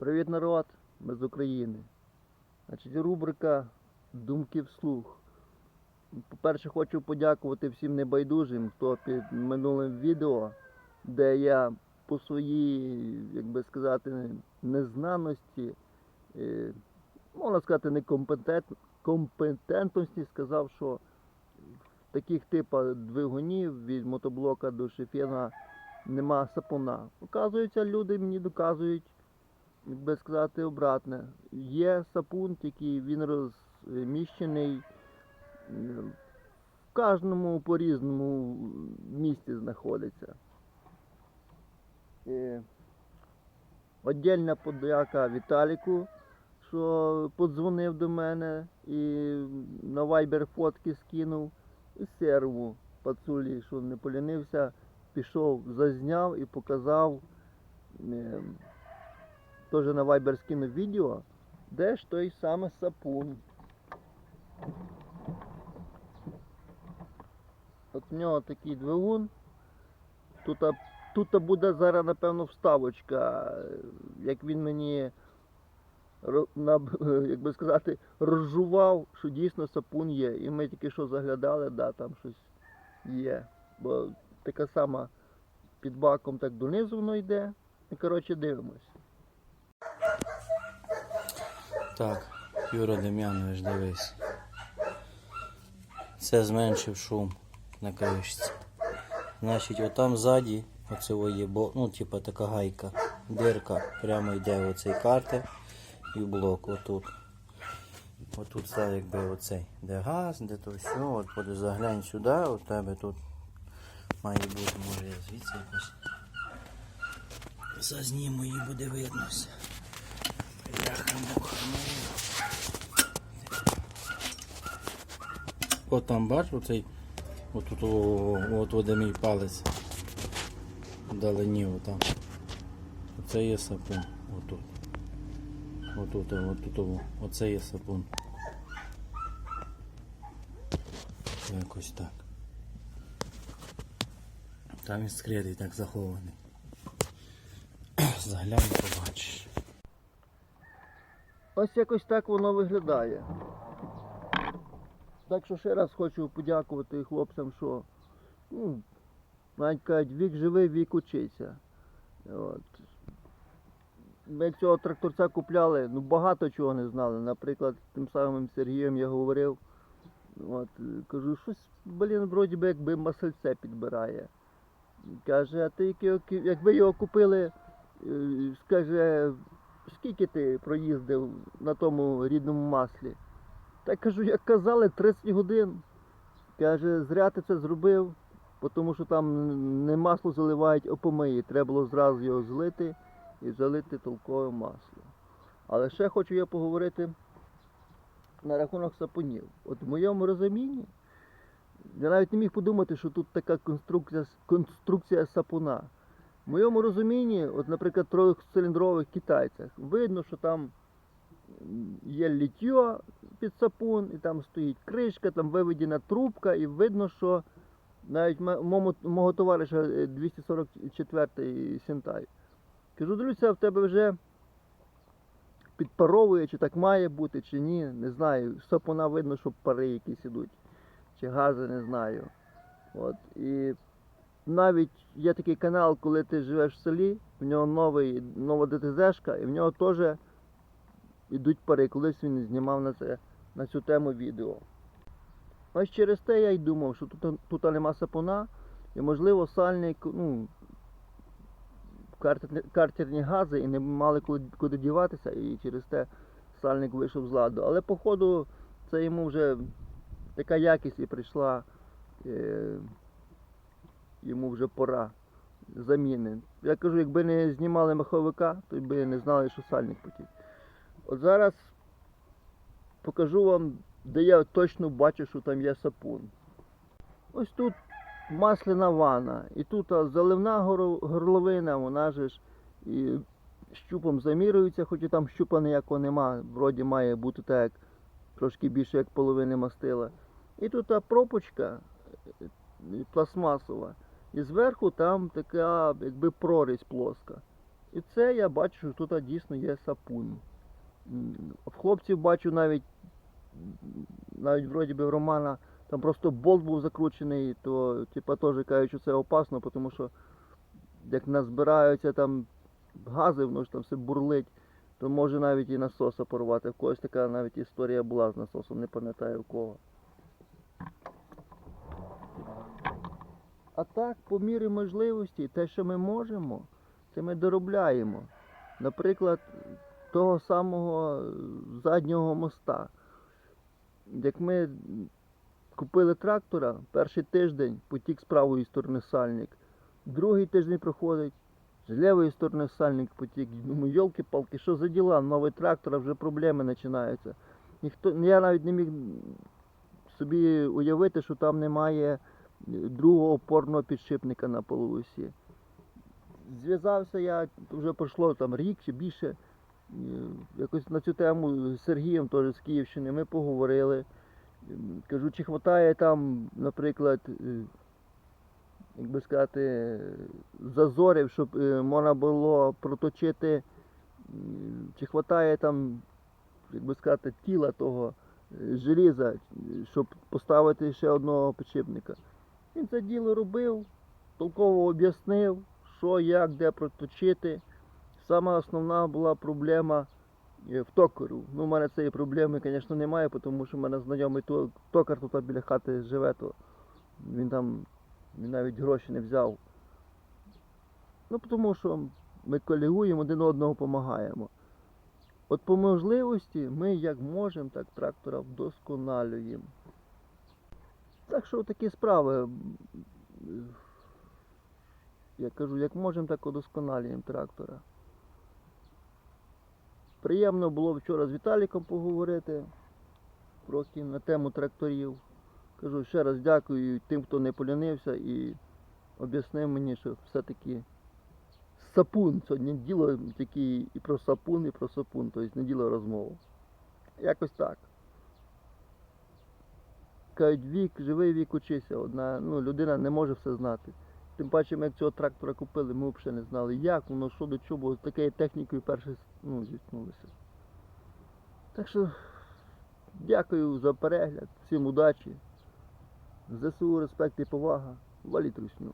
Привіт, народ! Ми з України. Значить, рубрика Думки вслух. По-перше, хочу подякувати всім небайдужим, хто під минулим відео, де я по своїй, як би сказати, незнаності, е, можна сказати, некомпетент, компетентності сказав, що таких типах двигунів від мотоблока до шифена нема сапуна. Оказується, люди мені доказують би сказати, обратне. Є сапун, який він розміщений е, в кожному по різному місці знаходиться. І Отдельна подяка Віталіку, що подзвонив до мене і на Viber фотки скинув. І серву пацулі, що не полінився, пішов, зазняв і показав. Е, теж на Viber скинув відео, де ж той саме сапун. От в нього такий двигун. Тут, тут буде зараз, напевно, вставочка, як він мені як би сказати, розжував, що дійсно сапун є. І ми тільки що заглядали, да, там щось є. Бо така сама під баком так донизу воно йде. І коротше дивимось. Так, Юра Дем'янович, дивись. Це зменшив шум на кришці. Значить, отам ззаді, оце є, ну, типа така гайка, дирка, прямо йде в оцей картер і в блок отут. Отут все якби оцей, де газ, де то все, от поди заглянь сюди, у тебе тут має бути, може звідси якось. Зазніму її буде. Бляха муха. От там бач, оцей, отут, от, от де мій палець. Вдалині отам. Оце є сапун. Отут, отут, отут. Оце є сапун. Якось так. Там він скритий так захований. Заглянь, побачиш. Ось якось так воно виглядає. Так що ще раз хочу подякувати хлопцям, що ну, навіть кажуть, вік живий, вік учиться. От. Ми цього тракторця купляли, ну багато чого не знали. Наприклад, тим самим Сергієм я говорив. От, кажу, щось, блін, вроді би якби масельце підбирає. Каже, а ти якби його купили, е, скаже, скільки ти проїздив на тому рідному маслі? Та кажу, як казали, 30 годин. Каже, зря ти це зробив, тому що там не масло заливають, а помиї. Треба було зразу його злити і залити толкове масло. Але ще хочу я поговорити на рахунок сапунів. От в моєму розумінні, я навіть не міг подумати, що тут така конструкція, конструкція сапуна. В моєму розумінні, от, наприклад, трьохциліндрових китайцях, видно, що там є літьо під сапун, і там стоїть кришка, там виведена трубка, і видно, що навіть мому, мого товариша е, 244-й Сінтай. Кажу, дивлюся, в тебе вже підпаровує, чи так має бути, чи ні, не знаю. Сапуна видно, що пари якісь ідуть, чи гази, не знаю. От, і навіть є такий канал, коли ти живеш в селі, в нього новий, нова ДТЗшка, і в нього теж ідуть пари. Колись він знімав на, це, на цю тему відео. Ось через те я й думав, що тут, тут нема сапуна, і можливо сальник, ну, картерні, картерні гази і не мали куди, куди діватися, і через те сальник вийшов з ладу. Але походу це йому вже така якість і прийшла. Е, йому вже пора заміни. Я кажу, якби не знімали маховика, то би не знали, що сальник потік. От зараз покажу вам, де я точно бачу, що там є сапун. Ось тут масляна ванна. І тут заливна горловина, вона ж і щупом замірюється, хоч і там щупа ніякого нема, вроді має бути так, як трошки більше як половини мастила. І тут пропочка е, пластмасова. І зверху там така якби прорізь плоска. І це я бачу, що тут дійсно є сапун. В хлопців бачу навіть, навіть вроді би в Романа, там просто болт був закручений, то типа теж кажуть, що це опасно, тому що як назбираються там гази, воно ж там все бурлить, то може навіть і насоса порвати. В когось така навіть історія була з насосом, не пам'ятаю в кого. А так, по мірі можливості, те, що ми можемо, це ми доробляємо. Наприклад, того самого е, заднього моста. Як ми купили трактора, перший тиждень потік з правої сторони сальник, другий тиждень проходить, з лівої сторони сальник потік. Думаю, йолки-палки, що за діла? Новий трактор, а вже проблеми починаються. Ніхто, я навіть не міг собі уявити, що там немає другого опорного підшипника на полуосі. Зв'язався я, вже пройшло там рік чи більше. е, Якось на цю тему з Сергієм теж з Київщини ми поговорили. Кажу, чи вистачає там, наприклад, е, як би сказати, зазорів, щоб е, можна було проточити, чи вистачає там, як би сказати, тіла того желіза, щоб поставити ще одного підшипника. Він це діло робив, толково об'яснив, що, як, де проточити. Сама основна була проблема е, в токарю. Ну, у мене цієї проблеми, звісно, немає, тому що в мене знайомий токар тут біля хати живе, то він там він навіть гроші не взяв. Ну, тому що ми колегуємо, один одного допомагаємо. От по можливості ми як можемо, так трактора вдосконалюємо. Так що такі справи. Я кажу, як можемо, так удосконалюємо трактора. Приємно було вчора з Віталіком поговорити трохи на тему тракторів. Кажу ще раз дякую тим, хто не полінився і об'яснив мені, що все-таки сапун. Сьогодні діло тільки і про сапун, і про сапун, тобто не діло розмову. Якось так. Кажуть, вік, живий вік учися. Одна ну, людина не може все знати. Тим паче, ми цього трактора купили, ми взагалі не знали, як воно, що до чого, бо з такою технікою перше ну, зіткнулися. Так що дякую за перегляд, всім удачі. ЗСУ, респект і повага. Валіть русню.